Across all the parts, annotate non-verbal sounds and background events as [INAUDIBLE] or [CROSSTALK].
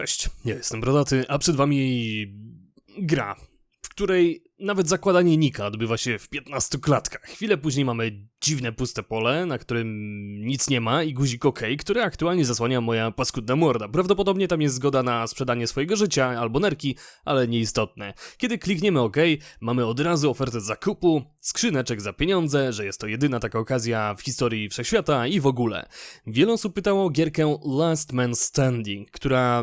Cześć, ja jestem Brodaty, a przed wami gra, w której nawet zakładanie nika odbywa się w 15 klatkach. Chwilę później mamy dziwne puste pole, na którym nic nie ma i guzik OK, który aktualnie zasłania moja paskudna morda. Prawdopodobnie tam jest zgoda na sprzedanie swojego życia albo nerki, ale nieistotne. Kiedy klikniemy OK, mamy od razu ofertę zakupu, skrzyneczek za pieniądze, że jest to jedyna taka okazja w historii wszechświata i w ogóle. Wiele osób pytało o gierkę Last Man Standing, która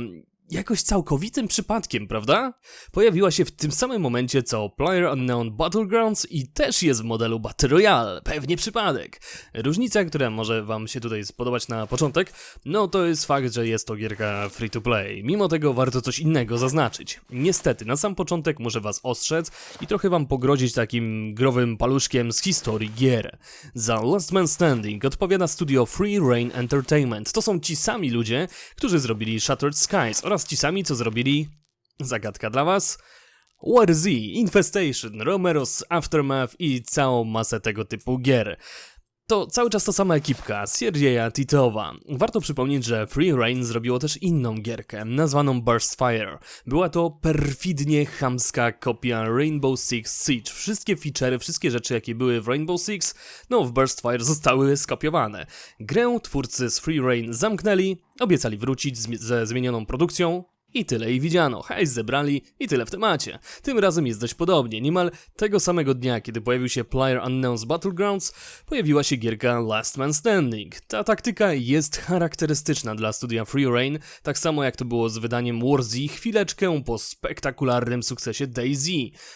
jakoś całkowitym przypadkiem, prawda? Pojawiła się w tym samym momencie co Player Unknown Battlegrounds i też jest w modelu Battle Royale, pewnie przypadek. Różnica, która może wam się tutaj spodobać na początek, no to jest fakt, że jest to gierka free to play. Mimo tego warto coś innego zaznaczyć. Niestety, na sam początek muszę was ostrzec i trochę wam pogrozić takim growym paluszkiem z historii gier. Za Last Man Standing odpowiada studio Free Reign Entertainment. To są ci sami ludzie, którzy zrobili Shattered Skies oraz ci sami, co zrobili. Zagadka dla Was. War Z, Infestation, Romero's Aftermath i całą masę tego typu gier. To cały czas ta sama ekipka, Sierdzieja Titowa. Warto przypomnieć, że Free Reign zrobiło też inną gierkę, nazwaną Burst Fire. Była to perfidnie chamska kopia Rainbow Six Siege. Wszystkie feature'y, wszystkie rzeczy, jakie były w Rainbow Six, no w Burst Fire zostały skopiowane. Grę twórcy z Free Reign zamknęli, obiecali wrócić ze zmienioną produkcją, i tyle i widziano, hajs zebrali i tyle w temacie. Tym razem jest dość podobnie. Niemal tego samego dnia, kiedy pojawił się Player Unknown's Battlegrounds, pojawiła się gierka Last Man Standing. Ta taktyka jest charakterystyczna dla studia Free Reign, tak samo jak to było z wydaniem Warzy chwileczkę po spektakularnym sukcesie DayZ.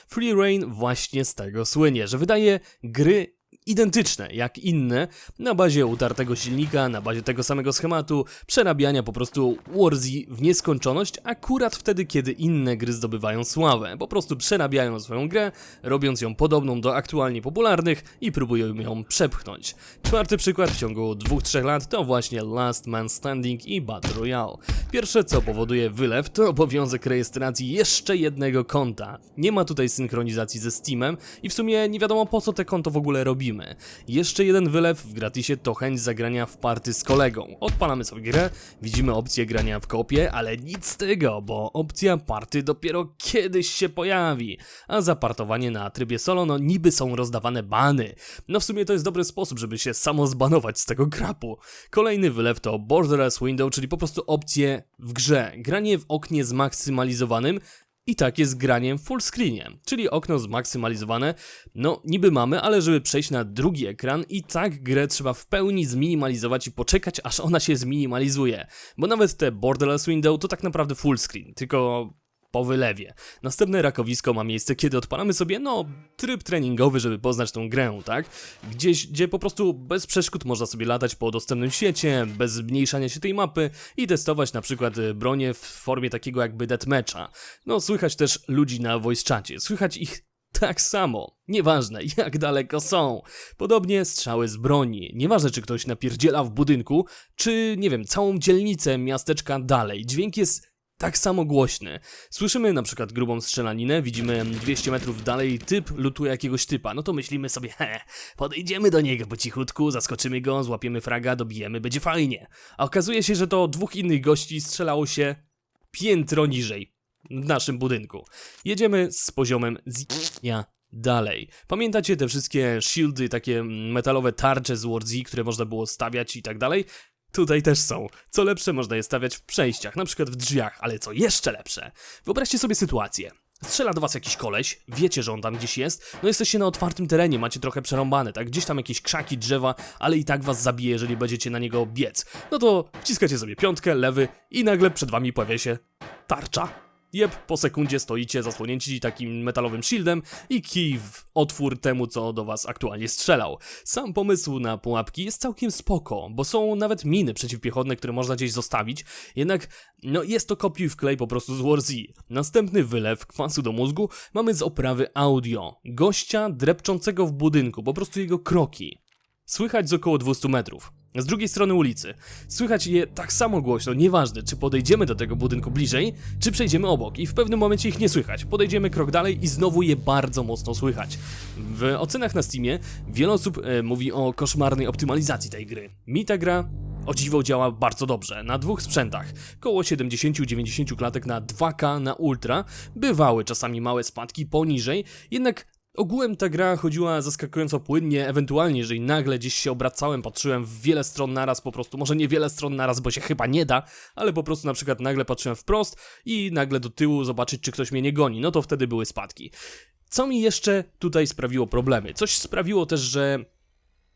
Free Reign właśnie z tego słynie, że wydaje gry identyczne jak inne, na bazie utartego silnika, na bazie tego samego schematu, przerabiania po prostu Warzy w nieskończoność, akurat wtedy, kiedy inne gry zdobywają sławę. Po prostu przerabiają swoją grę, robiąc ją podobną do aktualnie popularnych i próbują ją przepchnąć. Czwarty przykład w ciągu 2-3 lat to właśnie Last Man Standing i Battle Royale. Pierwsze, co powoduje wylew, to obowiązek rejestracji jeszcze jednego konta. Nie ma tutaj synchronizacji ze Steamem i w sumie nie wiadomo po co te konto w ogóle robimy. Jeszcze jeden wylew w gratisie to chęć zagrania w party z kolegą. Odpalamy sobie grę, widzimy opcję grania w kopie, ale nic z tego, bo opcja party dopiero kiedyś się pojawi. A za partowanie na trybie solo, no niby są rozdawane bany. No w sumie to jest dobry sposób, żeby się samo zbanować z tego krapu. Kolejny wylew to Borderless Window, czyli po prostu opcje w grze. Granie w oknie zmaksymalizowanym, i tak jest graniem full screenie, czyli okno zmaksymalizowane. No, niby mamy, ale żeby przejść na drugi ekran i tak grę trzeba w pełni zminimalizować i poczekać, aż ona się zminimalizuje. Bo nawet te borderless window to tak naprawdę full screen, tylko po wylewie. Następne rakowisko ma miejsce, kiedy odpalamy sobie, no, tryb treningowy, żeby poznać tą grę, tak? Gdzieś, gdzie po prostu bez przeszkód można sobie latać po dostępnym świecie, bez zmniejszania się tej mapy i testować na przykład y, bronie w formie takiego jakby deathmatcha. No, słychać też ludzi na voice czacie, słychać ich tak samo, nieważne [LAUGHS] jak daleko są. Podobnie strzały z broni. Nieważne czy ktoś napierdziela w budynku, czy nie wiem, całą dzielnicę miasteczka dalej. Dźwięk jest tak samo głośny. Słyszymy na przykład grubą strzelaninę, widzimy 200 metrów dalej typ lutuje jakiegoś typa, no to myślimy sobie, he, podejdziemy do niego po cichutku, zaskoczymy go, złapiemy fraga, dobijemy, będzie fajnie. A okazuje się, że to dwóch innych gości strzelało się piętro niżej w naszym budynku. Jedziemy z poziomem z***nia dalej. Pamiętacie te wszystkie shieldy, takie metalowe tarcze z War Z, które można było stawiać i tak dalej? Tutaj też są. Co lepsze można je stawiać w przejściach, na przykład w drzwiach, ale co jeszcze lepsze? Wyobraźcie sobie sytuację. Strzela do was jakiś koleś, wiecie, że on tam gdzieś jest, no jesteście na otwartym terenie, macie trochę przerąbane, tak? Gdzieś tam jakieś krzaki, drzewa, ale i tak was zabije, jeżeli będziecie na niego biec. No to wciskacie sobie piątkę, lewy i nagle przed wami pojawia się tarcza. Jep, po sekundzie stoicie zasłonięci takim metalowym shieldem i kij w otwór temu, co do was aktualnie strzelał. Sam pomysł na pułapki jest całkiem spoko, bo są nawet miny przeciwpiechotne, które można gdzieś zostawić, jednak no jest to kopiuj w klej po prostu z War Z. Następny wylew kwasu do mózgu mamy z oprawy audio. Gościa drepczącego w budynku, po prostu jego kroki. Słychać z około 200 metrów. Z drugiej strony ulicy. Słychać je tak samo głośno, nieważne czy podejdziemy do tego budynku bliżej, czy przejdziemy obok i w pewnym momencie ich nie słychać. Podejdziemy krok dalej i znowu je bardzo mocno słychać. W ocenach na Steamie wiele osób e, mówi o koszmarnej optymalizacji tej gry. Mi ta gra O dziwo działa bardzo dobrze, na dwóch sprzętach. Koło 70-90 klatek na 2K na Ultra. Bywały czasami małe spadki poniżej, jednak Ogółem ta gra chodziła zaskakująco płynnie, ewentualnie jeżeli nagle gdzieś się obracałem, patrzyłem w wiele stron naraz, po prostu, może nie wiele stron naraz, bo się chyba nie da, ale po prostu na przykład nagle patrzyłem wprost i nagle do tyłu zobaczyć, czy ktoś mnie nie goni, no to wtedy były spadki. Co mi jeszcze tutaj sprawiło problemy? Coś sprawiło też, że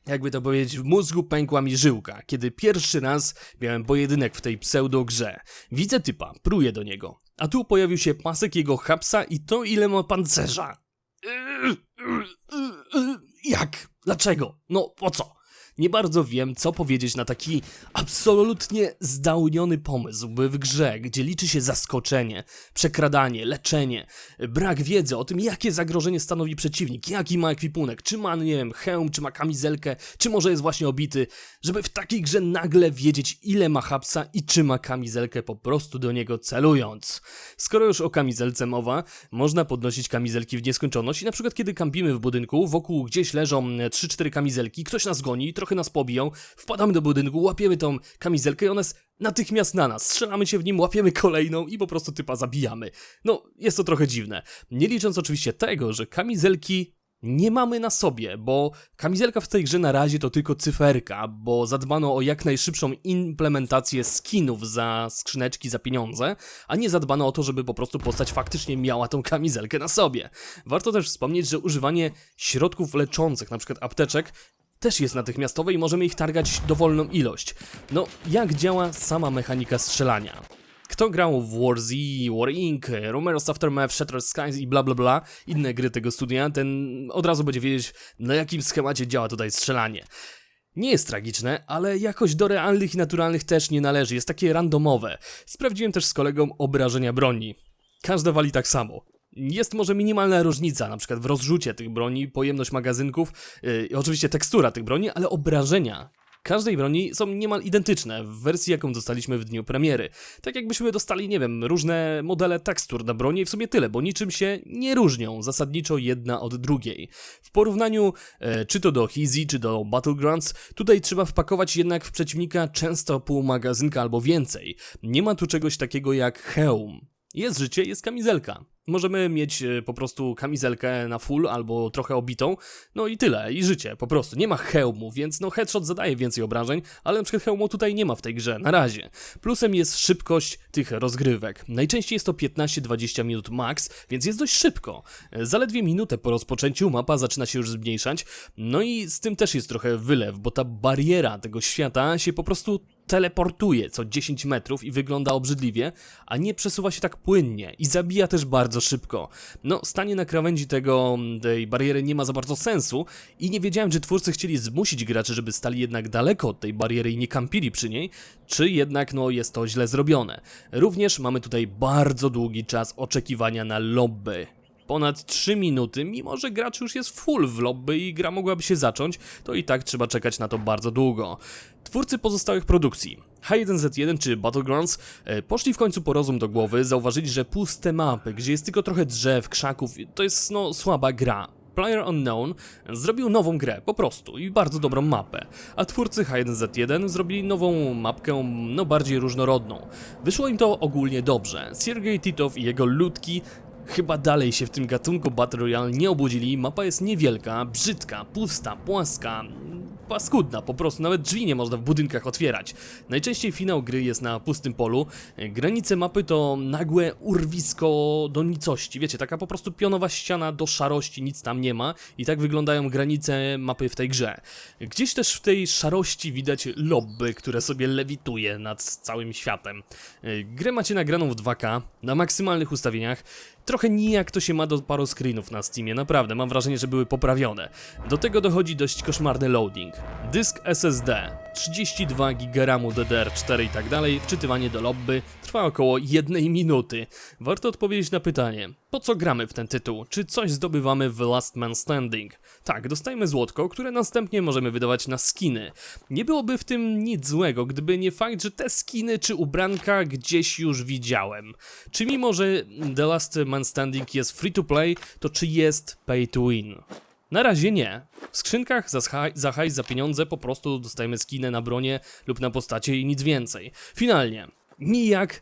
jakby to powiedzieć, w mózgu pękła mi żyłka, kiedy pierwszy raz miałem pojedynek w tej pseudo-grze. Widzę typa, pruję do niego, a tu pojawił się pasek jego hapsa i to ile ma pancerza. Jak? Dlaczego? No po co? Nie bardzo wiem, co powiedzieć na taki absolutnie zdałniony pomysł, by w grze, gdzie liczy się zaskoczenie, przekradanie, leczenie, brak wiedzy o tym, jakie zagrożenie stanowi przeciwnik, jaki ma ekwipunek, czy ma, nie wiem, hełm, czy ma kamizelkę, czy może jest właśnie obity, żeby w takiej grze nagle wiedzieć, ile ma hapsa i czy ma kamizelkę po prostu do niego celując. Skoro już o kamizelce mowa, można podnosić kamizelki w nieskończoność i na przykład kiedy kampimy w budynku, wokół gdzieś leżą 3-4 kamizelki, ktoś nas goni, trochę nas pobiją, wpadamy do budynku, łapiemy tą kamizelkę i ona jest natychmiast na nas, strzelamy się w nim, łapiemy kolejną i po prostu typa zabijamy. No, jest to trochę dziwne. Nie licząc oczywiście tego, że kamizelki nie mamy na sobie, bo kamizelka w tej grze na razie to tylko cyferka, bo zadbano o jak najszybszą implementację skinów za skrzyneczki za pieniądze, a nie zadbano o to, żeby po prostu postać faktycznie miała tą kamizelkę na sobie. Warto też wspomnieć, że używanie środków leczących, przykład apteczek, też jest natychmiastowe i możemy ich targać dowolną ilość. No, jak działa sama mechanika strzelania? Kto grał w War Z, War Inc., Romero's Aftermath, Shattered Skies i bla bla bla, inne gry tego studia, ten od razu będzie wiedzieć, na jakim schemacie działa tutaj strzelanie. Nie jest tragiczne, ale jakoś do realnych i naturalnych też nie należy, jest takie randomowe. Sprawdziłem też z kolegą obrażenia broni. Każda wali tak samo. Jest może minimalna różnica, na przykład w rozrzucie tych broni, pojemność magazynków, yy, oczywiście tekstura tych broni, ale obrażenia każdej broni są niemal identyczne w wersji, jaką dostaliśmy w dniu premiery. Tak jakbyśmy dostali, nie wiem, różne modele tekstur na broni i w sumie tyle, bo niczym się nie różnią zasadniczo jedna od drugiej. W porównaniu e, czy to do Easy, czy do Battlegrounds, tutaj trzeba wpakować jednak w przeciwnika często pół magazynka albo więcej. Nie ma tu czegoś takiego jak hełm. Jest życie, jest kamizelka. Możemy mieć e, po prostu kamizelkę na full albo trochę obitą, no i tyle, i życie, po prostu. Nie ma hełmu, więc no headshot zadaje więcej obrażeń, ale na przykład hełmu tutaj nie ma w tej grze, na razie. Plusem jest szybkość tych rozgrywek. Najczęściej jest to 15-20 minut max, więc jest dość szybko. E, Zaledwie minutę po rozpoczęciu mapa zaczyna się już zmniejszać, no i z tym też jest trochę wylew, bo ta bariera tego świata się po prostu teleportuje co 10 metrów i wygląda obrzydliwie, a nie przesuwa się tak płynnie i zabija też bardzo szybko. No, stanie na krawędzi tego, tej bariery nie ma za bardzo sensu i nie wiedziałem, czy twórcy chcieli zmusić graczy, żeby stali jednak daleko od tej bariery i nie kampili przy niej, czy jednak no jest to źle zrobione. Również mamy tutaj bardzo długi czas oczekiwania na lobby ponad 3 minuty, mimo że gracz już jest full w lobby i gra mogłaby się zacząć, to i tak trzeba czekać na to bardzo długo. Twórcy pozostałych produkcji, H1Z1 czy Battlegrounds, e, poszli w końcu po rozum do głowy, zauważyli, że puste mapy, gdzie jest tylko trochę drzew, krzaków, to jest no słaba gra. Player Unknown zrobił nową grę, po prostu, i bardzo dobrą mapę, a twórcy H1Z1 zrobili nową mapkę, no bardziej różnorodną. Wyszło im to ogólnie dobrze. Sergej Titow i jego ludki Chyba dalej się w tym gatunku Battle Royale nie obudzili, mapa jest niewielka, brzydka, pusta, płaska, paskudna, po prostu nawet drzwi nie można w budynkach otwierać. Najczęściej finał gry jest na pustym polu, granice mapy to nagłe urwisko do nicości, wiecie, taka po prostu pionowa ściana do szarości, nic tam nie ma i tak wyglądają granice mapy w tej grze. Gdzieś też w tej szarości widać lobby, które sobie lewituje nad całym światem. Grę macie nagraną w 2K, na maksymalnych ustawieniach, Trochę nijak to się ma do paru screenów na Steamie, naprawdę, mam wrażenie, że były poprawione. Do tego dochodzi dość koszmarny loading. Dysk SSD, 32 GB RAMu DDR4 i tak dalej, wczytywanie do lobby trwa około jednej minuty. Warto odpowiedzieć na pytanie, po co gramy w ten tytuł? Czy coś zdobywamy w Last Man Standing? Tak, dostajemy złotko, które następnie możemy wydawać na skiny. Nie byłoby w tym nic złego, gdyby nie fakt, że te skiny czy ubranka gdzieś już widziałem. Czy mimo, że The Last Man Standing jest free to play, to czy jest pay to win? Na razie nie. W skrzynkach za, za hajs, za pieniądze po prostu dostajemy skinę na bronię lub na postacie i nic więcej. Finalnie, nijak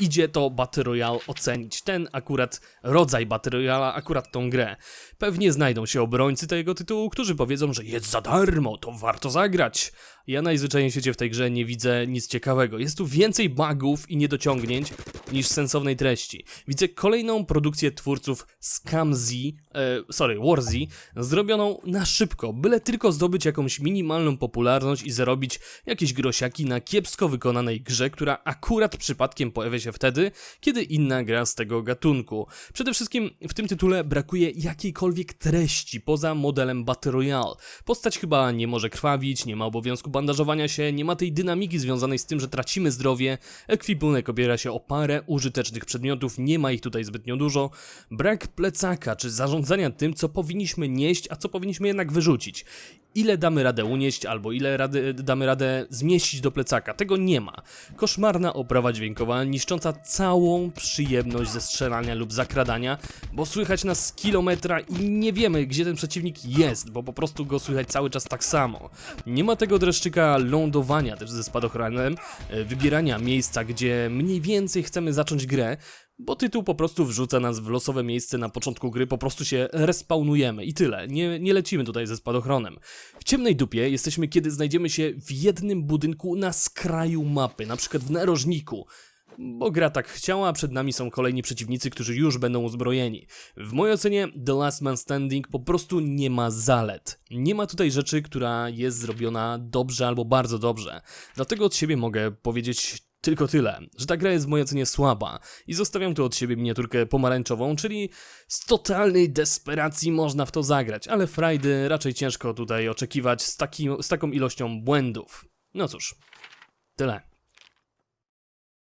idzie to Battle Royale ocenić. Ten akurat rodzaj Battle Royale, akurat tą grę. Pewnie znajdą się obrońcy tego tytułu, którzy powiedzą, że jest za darmo, to warto zagrać. Ja najzwyczajniej w świecie w tej grze nie widzę nic ciekawego. Jest tu więcej bugów i niedociągnięć niż sensownej treści. Widzę kolejną produkcję twórców Scamzy, e, sorry, Warzy, zrobioną na szybko, byle tylko zdobyć jakąś minimalną popularność i zarobić jakieś grosiaki na kiepsko wykonanej grze, która akurat przypadkiem pojawia się wtedy, kiedy inna gra z tego gatunku. Przede wszystkim w tym tytule brakuje jakiejkolwiek treści poza modelem Battle Royale. Postać chyba nie może krwawić, nie ma obowiązku bandażowania się, nie ma tej dynamiki związanej z tym, że tracimy zdrowie, ekwipunek opiera się o parę użytecznych przedmiotów, nie ma ich tutaj zbytnio dużo, brak plecaka czy zarządzania tym, co powinniśmy nieść, a co powinniśmy jednak wyrzucić. Ile damy radę unieść, albo ile rady, damy radę zmieścić do plecaka, tego nie ma. Koszmarna oprawa dźwiękowa, niszcząca całą przyjemność ze strzelania lub zakradania, bo słychać nas z kilometra i nie wiemy, gdzie ten przeciwnik jest, bo po prostu go słychać cały czas tak samo. Nie ma tego dreszczyka lądowania też ze spadochronem, e, wybierania miejsca, gdzie mniej więcej chcemy zacząć grę, bo tytuł po prostu wrzuca nas w losowe miejsce na początku gry, po prostu się respawnujemy i tyle. Nie, nie lecimy tutaj ze spadochronem. W ciemnej dupie jesteśmy, kiedy znajdziemy się w jednym budynku na skraju mapy, na przykład w narożniku. Bo gra tak chciała, a przed nami są kolejni przeciwnicy, którzy już będą uzbrojeni. W mojej ocenie The Last Man Standing po prostu nie ma zalet. Nie ma tutaj rzeczy, która jest zrobiona dobrze albo bardzo dobrze. Dlatego od siebie mogę powiedzieć tylko tyle, że ta gra jest w mojej ocenie słaba i zostawiam tu od siebie miniaturkę pomarańczową, czyli z totalnej desperacji można w to zagrać, ale frajdy raczej ciężko tutaj oczekiwać z, takim, z taką ilością błędów. No cóż, tyle.